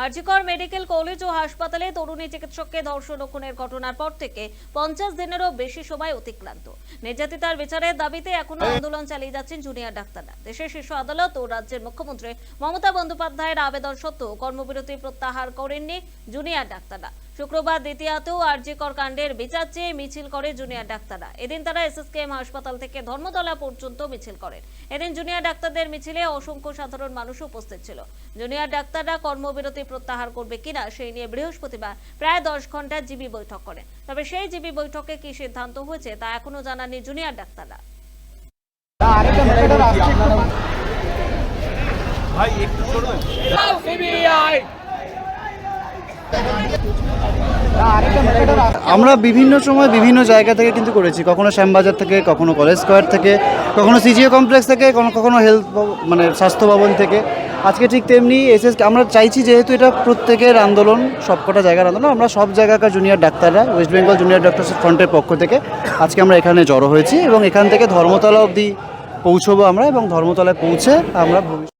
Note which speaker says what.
Speaker 1: RG Kar medical college ও হাসপাতালে তরুণী চিকিৎসককে ধর্ষণ ও খুনের ঘটনার পর থেকে পঞ্চাশ দিনেরও বেশি সময় অতিক্রান্ত। নির্যাতিতার বিচারের দাবিতে এখনও আন্দোলন চালিয়ে যাচ্ছেন জুনিয়র ডাক্তাররা। দেশের শীর্ষ আদালত ও রাজ্যের মুখ্যমন্ত্রী মমতা বন্দ্যোপাধ্যায়ের আবেদন সত্ত্বেও কর্মবিরতি প্রত্যাহার করেননি জুনিয়র ডাক্তাররা। শুক্রবার দ্বিতীয়তেও আরজিকর কাণ্ডের বিচার চেয়ে মিছিল করে জুনিয়র ডাক্তাররা। এদিন তারা এসএসকেএম হাসপাতাল থেকে ধর্মতলা পর্যন্ত মিছিল করেন। এদিন জুনিয়র ডাক্তারদের মিছিলে অসংখ্য সাধারণ মানুষ উপস্থিত ছিল। জুনিয়র ডাক্তাররা কর্মবিরতি প্রত্যাহার করবে কিনা সেই নিয়ে বৃহস্পতিবার প্রায় দশ ঘণ্টা জিবি বৈঠক করেন। তবে সেই জিবি বৈঠকে কি সিদ্ধান্ত হয়েছে তা এখনও জানাননি জুনিয়র ডাক্তাররা।
Speaker 2: আমরা বিভিন্ন সময় বিভিন্ন জায়গা থেকে কিন্তু করেছি। কখনো শ্যামবাজার থেকে, কখনো কলেজ স্কোয়ার থেকে, কখনো সিজিও কমপ্লেক্স থেকে, কখনো হেলথ মানে স্বাস্থ্য ভবন থেকে। আজকে ঠিক তেমনি এসএস আমরা চাইছি যেহেতু এটা প্রত্যেকের আন্দোলন, সবকটা জায়গার আন্দোলন, আমরা সব জায়গাকার জুনিয়র ডাক্তাররা ওয়েস্ট বেঙ্গল জুনিয়র ডক্টরস ফ্রন্টের পক্ষ থেকে আজকে আমরা এখানে জড়ো হয়েছি এবং এখান থেকে ধর্মতলা অবধি পৌঁছবো আমরা এবং ধর্মতলায় পৌঁছে আমরা ভবিষ্যৎ